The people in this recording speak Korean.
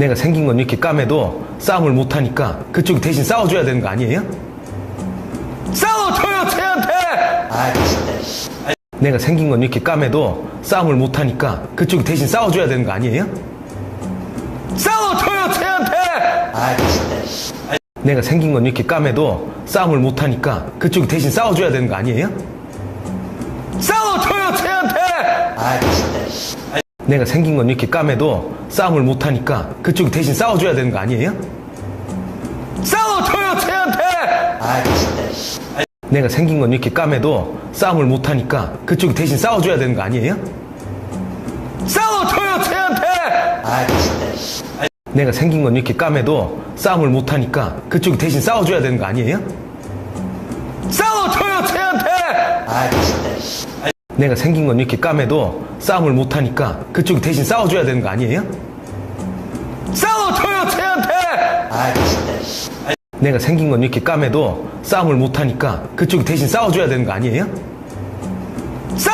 내가 생긴 건 이렇게 까매도 싸움을 못하니까 그쪽이 대신 싸워줘야 되는 거 아니에요? 싸워줘요 쟤한테! 아 진짜. 내가 생긴 건 이렇게 까매도 싸움을 못하니까 그쪽이 대신 싸워줘야 되는 거 아니에요? 싸워줘요 쟤한테! 아 진짜. 내가 생긴 건 이렇게 까매도 싸움을 못하니까 그쪽이 대신 싸워줘야 되는 거 아니에요? 싸워줘요 씨. 내가 생긴 건 이렇게 까매도 싸움을 못하니까 그쪽이 대신 싸워줘야 되는 거 아니에요? 싸워줘요 쟤한테! 아 진짜. 내가 생긴 건 이렇게 까매도 싸움을 못하니까 그쪽이 대신 싸워줘야 되는 거 아니에요? 싸워줘요 쟤한테! 아 진짜. 내가 생긴 건 이렇게 까매도 싸움을 못하니까 그쪽이 대신 싸워줘야 되는 거 아니에요? 싸워줘요 쟤한테! 내가 생긴 건 이렇게 까매도 싸움을 못하니까 그쪽이 대신 싸워줘야 되는 거 아니에요? 싸워줘요 쟤한테! 아 진짜 씨. 내가 생긴 건 이렇게 까매도 싸움을 못하니까 그쪽이 대신 싸워줘야 되는 거 아니에요? 아 진짜